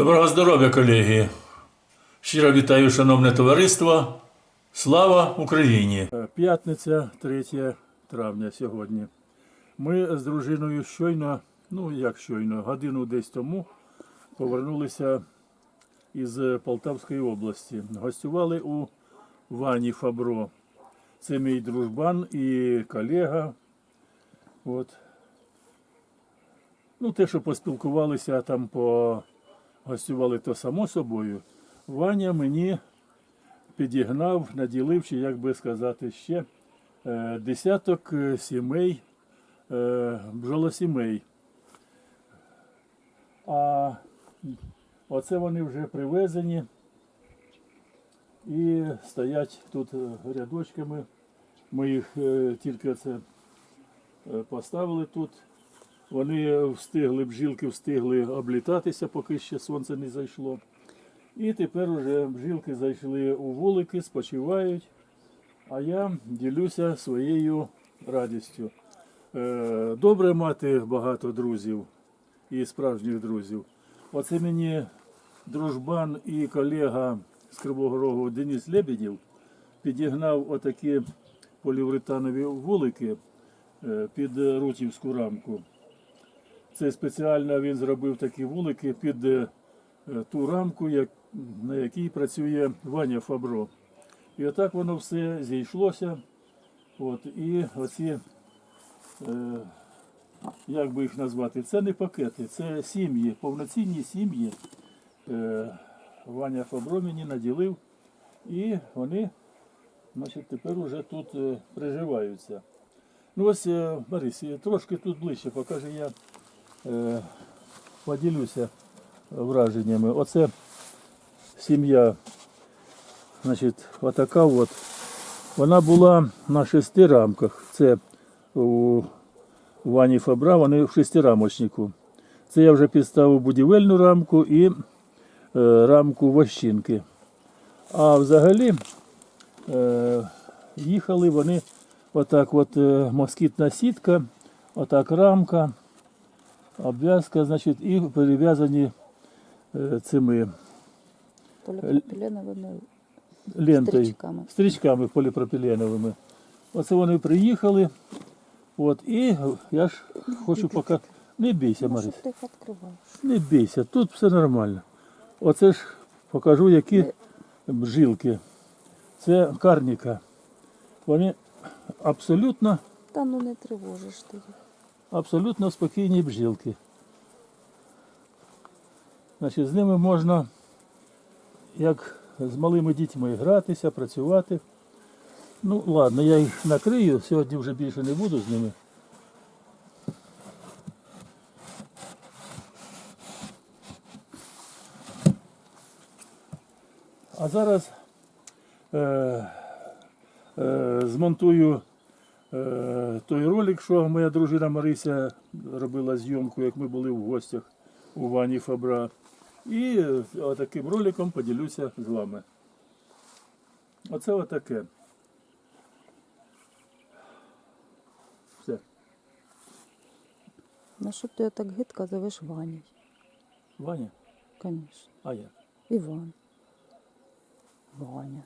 Доброго здоров'я, колеги! Щиро вітаю, шановне товариство. Слава Україні! П'ятниця, 3 травня сьогодні. Ми з дружиною щойно, ну як щойно, годину десь тому повернулися із Полтавської області. Гостювали у Вані Фабро. Це мій дружбан і колега. От. Ну, те, що поспілкувалися там по гостювали, то само собою. Ваня мені підігнав, наділив, чи як би сказати, ще е, десяток е, сімей, е, бджолосімей. А оце вони вже привезені і стоять тут рядочками. Ми їх тільки це поставили тут. Вони встигли, бджілки встигли облітатися, поки ще сонце не зайшло. І тепер уже бджілки зайшли у вулики, спочивають, а я ділюся своєю радістю. Е, Добре мати багато друзів і справжніх друзів. Оце мені дружбан і колега з Кривого Рогу Денис Лебедєв підігнав отакі поліуретанові вулики е, під рутівську рамку. Це спеціально він зробив такі вулики під е, ту рамку, як, на якій працює Ваня Фабро. І отак воно все зійшлося. От, і оці, е, як би їх назвати, це не пакети, це сім'ї, повноцінні сім'ї. Е, Ваня Фабро мені наділив, і вони значить, тепер уже тут е, приживаються. Ну ось, е, Борис, е, трошки тут ближче, покажи я е, поділюся враженнями. Оце сім'я, значить, отака от. Вона була на шести рамках. Це у Вані Фабра, вони в шестирамочнику. Це я вже підставив будівельну рамку і е, рамку вощинки. А взагалі е, їхали вони отак, от е, москітна сітка, отак рамка, обв'язка, значить, і перев'язані е, цими поліпропіленовими лентою, Стрічками. стрічками поліпропіленовими. Оце вони приїхали. От, і я ж хочу поки. Не бійся, Ну, Марис, не бійся, тут все нормально. Оце ж покажу, які бжилки. Це карніка. Вони абсолютно, Та ну не тривожиш ти їх. Абсолютно спокійні бжилки. Значить, з ними можна, як з малими дітьми, гратися, працювати. Ну, ладно, я їх накрию, сьогодні вже більше не буду з ними. А зараз е, е, змонтую той ролик, що моя дружина Марися робила зйомку, як ми були в гостях у Вані Фабра. І е, таким роликом поділюся з вами. Оце отаке. Все. На що ти так гидко зовеш Ваній? Ваня? Звісно. А як? Іван. Ваня.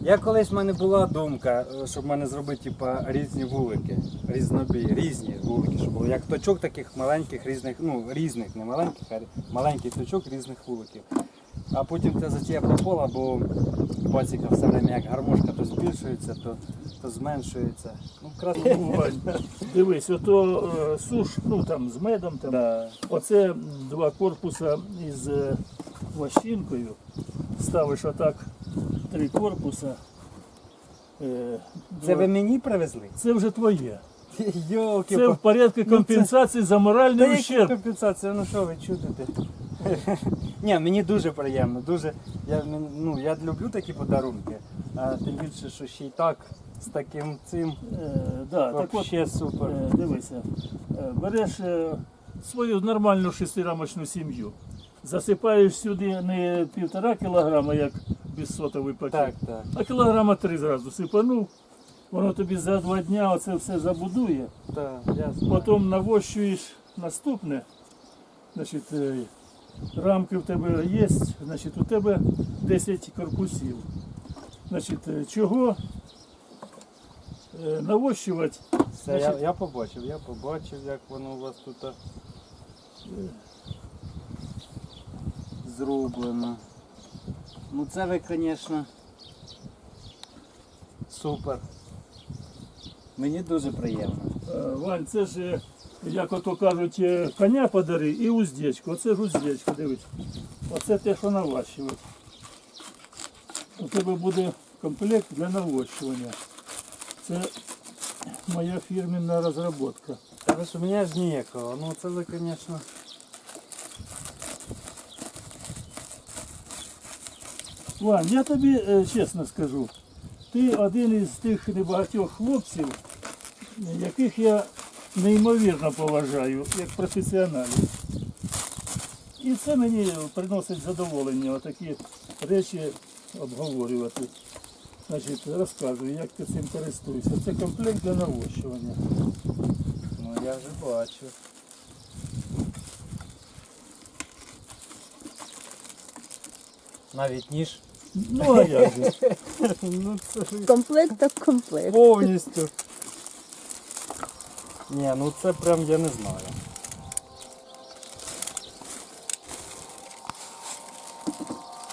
Я колись в мене була думка, е, щоб в мене зробити типа, різні вулики, різнобій, різні вулики, щоб було як точок таких маленьких різних, ну різних, не маленьких, а маленький точок різних вуликів. А потім ця затія пропала, бо пасіка все время як гармошка то збільшується, то, то зменшується. Ну, Вань, Дивись, ото е, суш, ну там з медом, там, да. Оце два корпуса із е, вощинкою. Ставиш отак три корпуса. Е, Це два- ви мені привезли? Це вже твоє. Йолки, Це в порядку компенсації за моральний ущерб. компенсація, ну що ви чудите? Ні, мені дуже приємно. Дуже, я, мен- ну, я люблю такі подарунки, а тим більше, що ще й так, з таким цим, Е, да, так от, вообще супер. е, дивися, е, береш е, свою нормальну шестирамочну сім'ю, засипаєш сюди не півтора кілограма, як безсотовий пакет, Так, так. а кілограма три зразу сипанув. Воно тобі за два дня оце все забудує. так, я знаю. Потім навощуєш наступне. Значить, е, рамки в тебе є, значить у тебе 10 корпусів. Значить, е, чого е, навощувати? Все, я, Значить- я побачив, я побачив, як воно у вас тут зроблено. Ну це ви, звісно, супер. Мені дуже приємно. Е, Вань, це ж, е, як ото кажуть, е, коня подари і уздечку. Оце ж уздечка, дивись. Оце те, що наващувати. У тебе буде комплект для навощування. Це моя фірменна розробка. Та ви ж у мене ж ніякого. Ну це ви, звісно. Вань, я тобі е, чесно скажу, ти один із тих небагатьох хлопців, яких я неймовірно поважаю як професіоналів. І це мені приносить задоволення отакі речі обговорювати. Значить, розказую, як ти цим користуєшся. Це комплект для навощування. Ну я вже бачу. Навіть ніж. Ну а як же? ну це ж Комплект так комплект. повністю. Ні, ну це прям я не знаю.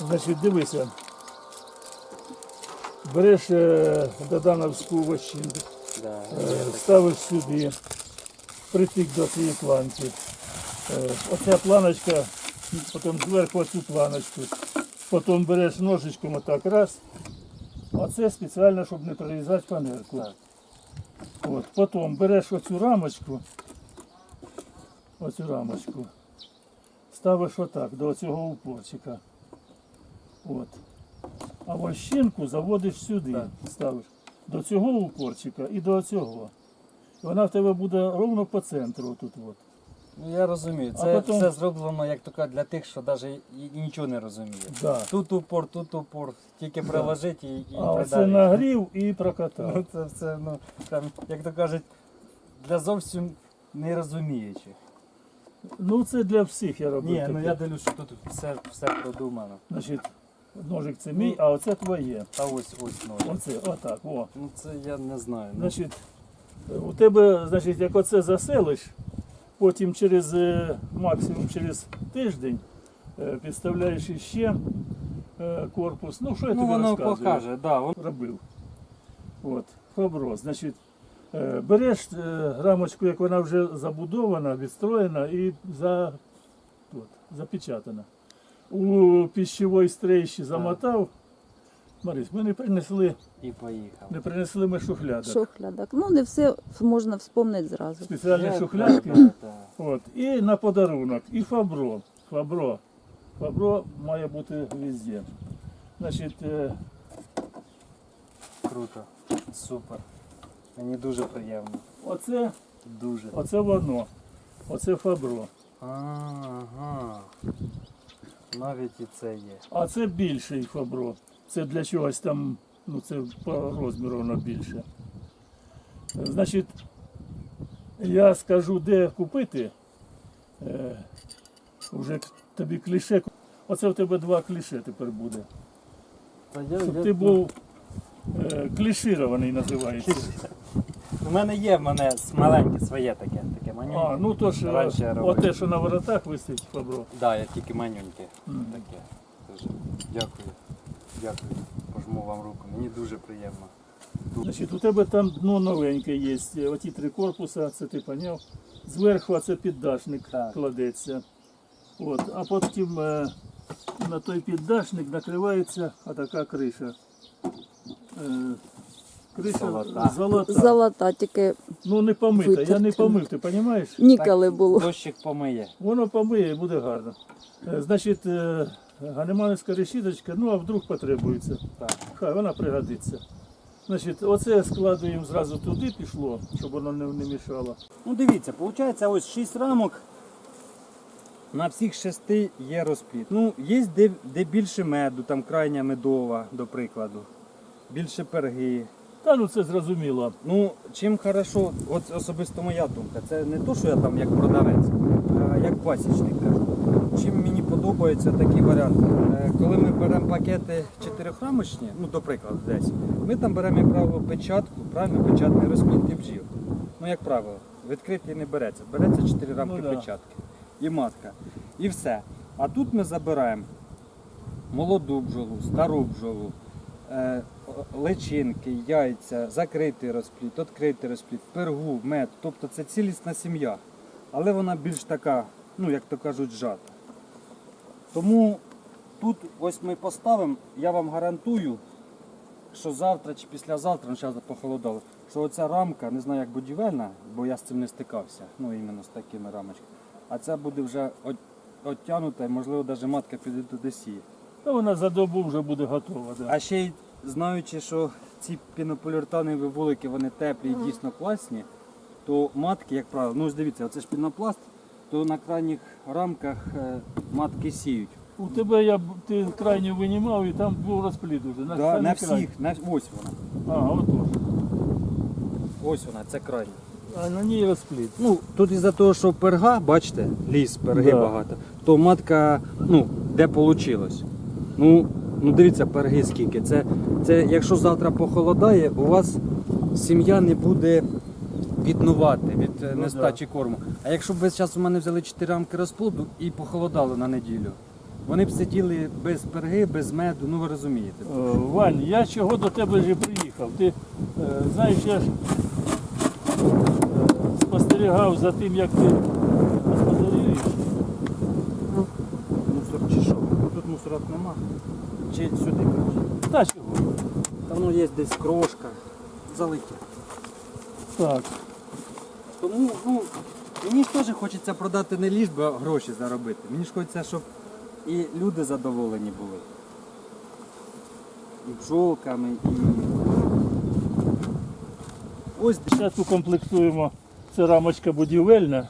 Значить, дивися. Береш е, додановську вощину. Да, Е, ставиш сюди, притик до цієї планки. Е, Оця планочка, потім зверху оцю планочку. Потім береш ножичком отак раз. Оце спеціально, щоб не прорізати фанерку. От. Потім береш оцю рамочку, оцю рамочку, ставиш отак до цього упорчика. От. А вощинку заводиш сюди, Так. ставиш до цього упорчика і до цього. Вона в тебе буде ровно по центру. Тут от. Ну я розумію. А Це потім- все зроблено, як то кажуть, для тих, що навіть і нічого не розуміє. Да. Тут упор, тут упор, тільки приложити і, і А оце придавити. нагрів і прокатав. Ну це все, ну, прям, як то кажуть, для зовсім не розуміючих. Ну це для всіх я робив. Ні, ну я дивлюсь, що тут все, все продумано. Значить, ножик це мій, а оце твоє. Та ось ось ноль. Оце, отак, о. Ну це я не знаю. Ну, Значить, у тебе, значить, як оце заселиш, потім через е, максимум через тиждень е, підставляєш іще е, корпус. Ну, що я ну тобі воно розказую? покаже, да, воно робив. От, фабро. Значить, береш рамочку, як вона вже забудована, відстроєна і за, от, запечатана. У піщовій стрейші замотав. Марись, ми не принесли, і поїхав. не принесли ми шухлядок. Шухлядок. Ну, не все можна вспомнити зразу. Спеціальні Я- шухлядки. От, і на подарунок, і фабро. Фабро. Фабро має бути везде. Значить, е. Круто. Супер. Мені дуже приємно. оце, Дуже. оце воно. Оце фабро. Ага. Навіть і це є. А це більший фабро. Це для чогось там, ну це по розміру воно більше. Значить, я скажу, де купити. Е, вже тобі кліше. Оце в тебе два кліше тепер буде. Щоб ти був е, кліширований називається. У мене є в мене маленьке своє таке, таке манюньке. А, ну то ж, Раніше я е, робив. оте, що на воротах висить фабро. Да, я тільки манюньке. Мгм. Таке. Дуже. Дякую. Дякую. Пожму вам руку. Мені дуже приємно. Значить, у тебе там дно новеньке є. Е, Оті три корпуса, це ти поняв. Зверху це піддашник Так. кладеться. От, а потім е, на той піддашник накривається така криша. Е, криша Золота. золота. Золота, тільки Ну не помита. Я не помив, ти розумієш? ніколи було. Дощик помиє. Воно помиє і буде гарно. Е, Значить, е, ганеманівська решіточка, ну а вдруг потребується. Так. Хай вона пригодиться. Значить, оце складуємо зразу туди пішло, щоб воно не, не мішало. Ну дивіться, виходить ось 6 рамок. На всіх шести є розпліт. Ну, є де, де більше меду, там крайня медова, до прикладу. Більше перги. Та ну це зрозуміло. Ну, чим хорошо, от особисто моя думка, це не то, що я там як продавець, а як пасічник кажу. чим подобається такий варіант. Е, Коли ми беремо пакети чотирьохрамочні, ну, до прикладу, десь, ми там беремо, як правило, печатку, правильно, печатний розплід і бджіл. Ну, як правило, відкритий не береться. Береться 4 рамки Ну, да. печатки і матка. І все. А тут ми забираємо молоду бджолу, стару бджолу, е, личинки, яйця, закритий розплід, відкритий розплід, пергу, мед. Тобто це цілісна сім'я. Але вона більш така, ну як то кажуть, зжата. Тому тут ось ми поставимо, я вам гарантую, що завтра чи післязавтра, ну зараз похолодало, що оця рамка, не знаю як будівельна, бо я з цим не стикався, ну іменно з такими рамочками. А ця буде вже от- оттянута і можливо навіть матка піде туди сіє. Та вона за добу вже буде готова. Да. А ще й знаючи, що ці пінополіуретанові вулики вони теплі і дійсно класні, то матки, як правило, ну ось дивіться, оце ж пінопласт, то на крайніх рамках е, матки сіють. У тебе я ти крайню винімав і там був розплід уже. На, Да, на всіх, на, ось вона. Ага, отож. Ось вона, це крайня. А на ній розплід. Ну, тут із-за того, що перга, бачите, ліс, перги Да. багато, то матка, ну, де вийшло? Ну, ну дивіться, перги скільки. Це, це якщо завтра похолодає, у вас сім'я не буде віднувати від е, Ну, нестачі корму. А якщо б ви зараз у мене взяли 4 рамки розплоду і похолодало на неділю, вони б сиділи без перги, без меду, ну ви розумієте. Е, Вань, я чого до тебе вже приїхав? Ти е, знаєш, я ж е, спостерігав за тим, як ти господарюєш. Мусор чи що? Тут мусорок нема. Чи сюди краще? Та чого? Та воно є десь крошка, залиття. Так. Тому ну, мені ж теж хочеться продати не ліж, бо гроші заробити. Мені ж хочеться, щоб і люди задоволені були. І бджолками, і. Ось Зараз укомплектуємо. Це рамочка будівельна.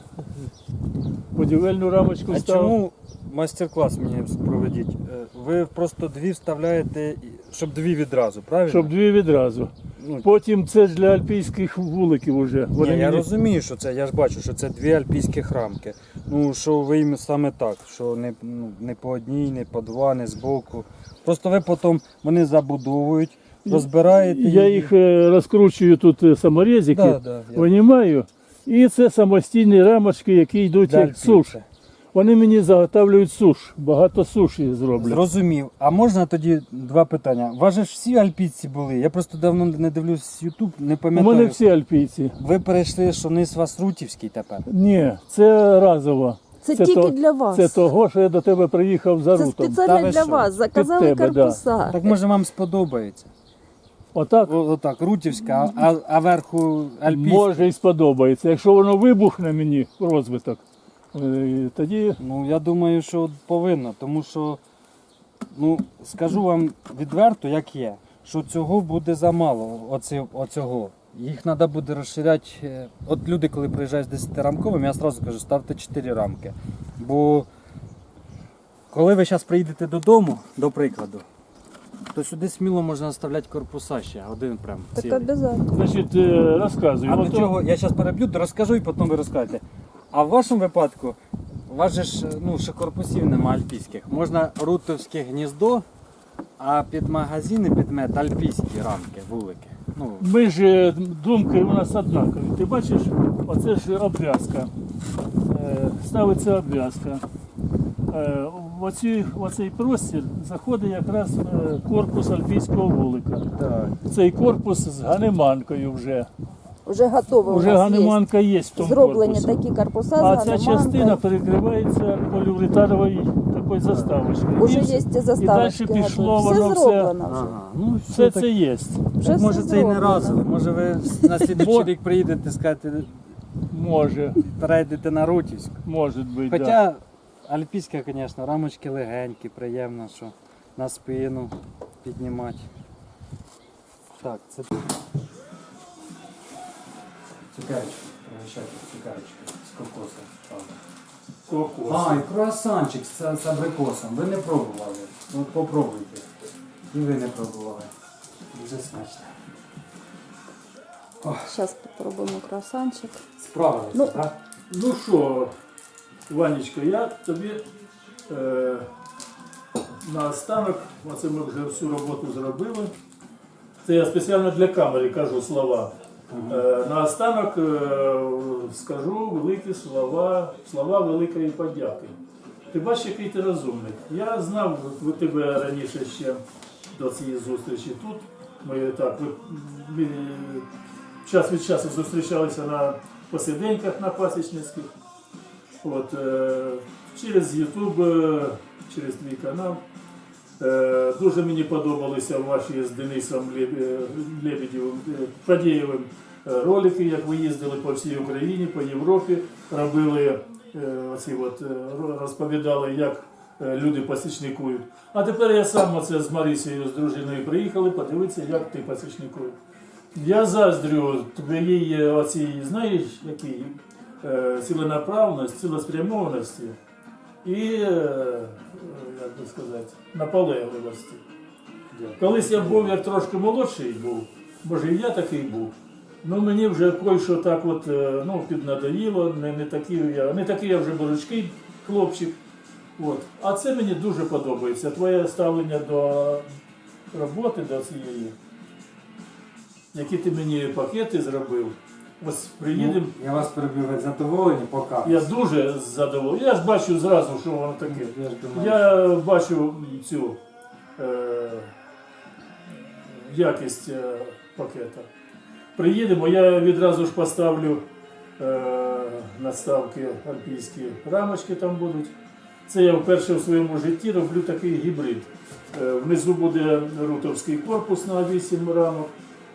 Будівельну рамочку а чому майстер-клас мені проведіть? Е, Ви просто дві вставляєте, і- щоб дві відразу, правильно? Щоб дві відразу. Ну, Потім це ж для альпійських вуликів вже. Ні, Вони я мені- розумію, що це, я ж бачу, що це дві альпійські рамки. Ну, що ви їм саме так, що не, ну, не по одній, не по два, не збоку. Просто ви потім вони забудовують, розбираєте. Я їх е, розкручую тут е, саморезики, Да, да, я- винімаю. І це самостійні рамочки, які йдуть як суш. Вони мені заготовлюють суш. Багато суші зроблять. Зрозумів. А можна тоді два питання? У вас же ж всі альпійці були. Я просто давно не дивлюсь YouTube, не У пам'ятаю. мене всі альпійці. Ви перейшли, що низ вас Рутівський тепер. Ні, це разово. Це, тільки то- для вас. Це того, що я до тебе приїхав за Це рутом. Та спеціально для що? вас. Заказали тебе, да. Так може вам сподобається. Отак О- Отак, Рутівська, а, а верху Альпійська. може і сподобається. Якщо воно вибухне мені розвиток, е, тоді Ну, я думаю, що повинно, тому що, ну, скажу вам відверто, як є, що цього буде замало, оці, оцього. Їх треба буде розширяти. е, От люди, коли приїжджають з 10 рамковим, я одразу кажу, ставте 4 рамки. Бо коли ви зараз приїдете додому, до прикладу, то сюди сміло можна оставляти корпуса ще, один прям. Так цілий. обов'язково. значить, е, розказую. А до Ото- чого я зараз переб'ю, то розкажу і потім ви розкажете. А в вашому випадку, у вас же ж ну, ще корпусів нема альпійських. Можна рутовське гніздо, а під магазини, під мед альпійські рамки, вулики. Ну, Ми ж е, думки у нас однакові. Ти бачиш, оце ж обв'язка. Е, Ставиться обв'язка. Е, В оці- оцей простір заходить якраз е, корпус альпійського вулика. так. Цей корпус з ганеманкою вже. Вже готові у Уже нас ганеманка є в тому Зроблені корпусі. такі корпуса А з ця ганеманкою. частина перекривається поліуретановою такою заставочкою. Уже І є ці заставочки. і далі пішло готові. воно все все. зроблено вже. Ага. Ну, Все так, це є. Вже так, все може це і не зроблено. разово. Може ви на слідчий рік приїдете скажете, Може, перейдете на Рутівську. може бути. да. Хоча альпійська, звісно, рамочки легенькі, приємно, що на спину піднімати. Так, це. Цукерочка, пригощайте цукерочка з кокосом. Кокос. А, і круасанчик з, з абрикосом. Ви не пробували. От попробуйте. І ви не пробували. Дуже смачно. Зараз спробуємо круасанчик. Справилися, Ну, так? Ну що, Ванечка, я тобі Е, на останок, оце ми вже всю роботу зробили. Це я спеціально для камери кажу слова. Е, на останок е, скажу великі слова, слова великої подяки. Ти бачиш, який ти розумний. Я знав тебе раніше ще до цієї зустрічі тут. Ми так ми, час від часу зустрічалися на посиденьках на пасічницьких. От, е, через YouTube, через твій канал. Е, дуже мені подобалися ваші з Денисом е, Лебедєвим, е, Фадієвим е, ролики, як ви їздили по всій Україні, по Європі, робили оці от, розповідали, як люди пасічникують. А тепер я сам оце з Марісією, з дружиною приїхали подивитися, як ти пасічникуєш. Я заздрю твоїй оцій, знаєш, якій ціленаправності, цілеспрямованості і, як би сказати, наполегливості. Колись я був як трошки молодший був, може і я такий був. Ну мені вже кое-що так от е, ну, піднадоїло, не, не такий я, не такий я вже борочкий хлопчик. От. А це мені дуже подобається. Твоє ставлення до роботи, до цієї. Які ти мені пакети зробив. Ось приїдемо. Ну, я вас перебив задоволені, поки. Я дуже задоволений. Я ж бачу зразу, що воно таке. Я ж думаю, Я бачу цю е, якість е, пакета. Приїдемо, я відразу ж поставлю е, надставки альпійські рамочки там будуть. Це я вперше в своєму житті роблю такий гібрид. Е, внизу буде рутовський корпус на 8 рамок,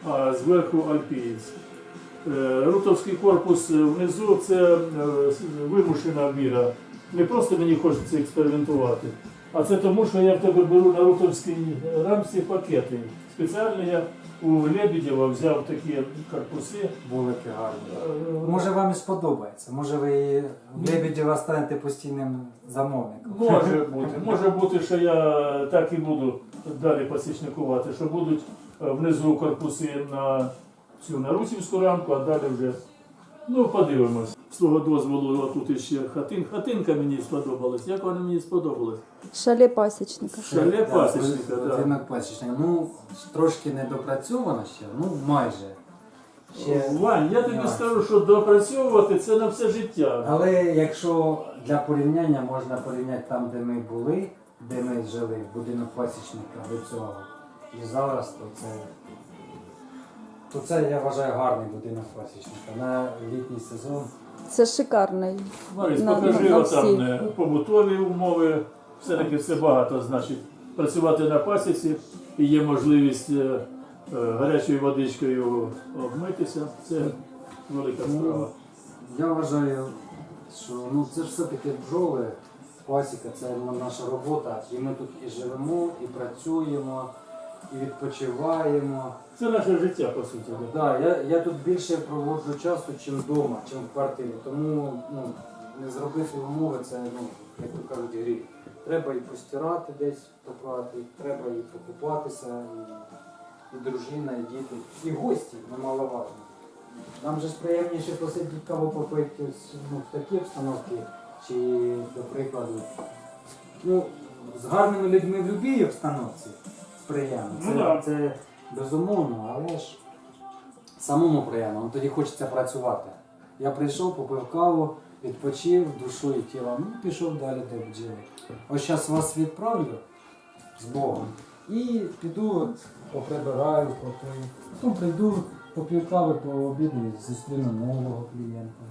а зверху альпієць. Е, Рутовський корпус е, внизу це е, вимушена міра. Не просто мені хочеться експериментувати, а це тому, що я в тебе беру на рутовській рамці пакети. Спеціально я у Лебедєва взяв такі корпуси. вулики гарні. Може вам і сподобається. Може ви в Лебедєва станете постійним замовником. Може бути, може бути, що я так і буду далі посічникувати, що будуть внизу корпуси на цю на Русівську рамку, а далі вже. Ну, подивимось. З того дозволу тут ще хатин. Хатинка мені сподобалась. Як вона мені сподобалась? Шале пасічника. Шале пасічника, да. Будинок пасічника. Ну, трошки не допрацьовано ще, ну майже. Ще... Вань, я тобі скажу, що допрацьовувати це на все життя. Але якщо для порівняння можна порівняти там, де ми були, де ми жили, будинок пасічника до цього, і зараз, то це, то це я вважаю гарний будинок пасічника на літній сезон. Це шикарний. Марись, На- покажи на всі. е, побутові умови. Все-таки це багато значить. Працювати на пасіці і є можливість е, е, гарячою водичкою обмитися. Це велика справа. Я вважаю, що ну, це ж все-таки бджоли, пасіка, це ну, наша робота. І ми тут і живемо, і працюємо, і відпочиваємо. Це наше життя, по суті. да. Да, я, я тут більше проводжу часу, чим вдома, чим в квартирі. Тому ну, не зробити умови це, ну, як то кажуть, гріх. Треба і постирати десь поклати, треба і покупатися, і, і дружина, і діти, і гості немаловажно. Нам же ж приємніше посидіти каву попити ну, в такі обстановки, чи, до прикладу, ну, з гарними людьми в будь-якій обстановці приємно. Це, Ну да. це безумовно, але ж самому приємно, ну, тоді хочеться працювати. Я прийшов, попив каву, відпочив душою і тілом, ну пішов далі до бджіли. Ось зараз вас відправлю з Богом і піду от, поприбираю, поприю. Потім прийду, поп'ю кави, пообідаю, зустріну нового клієнта.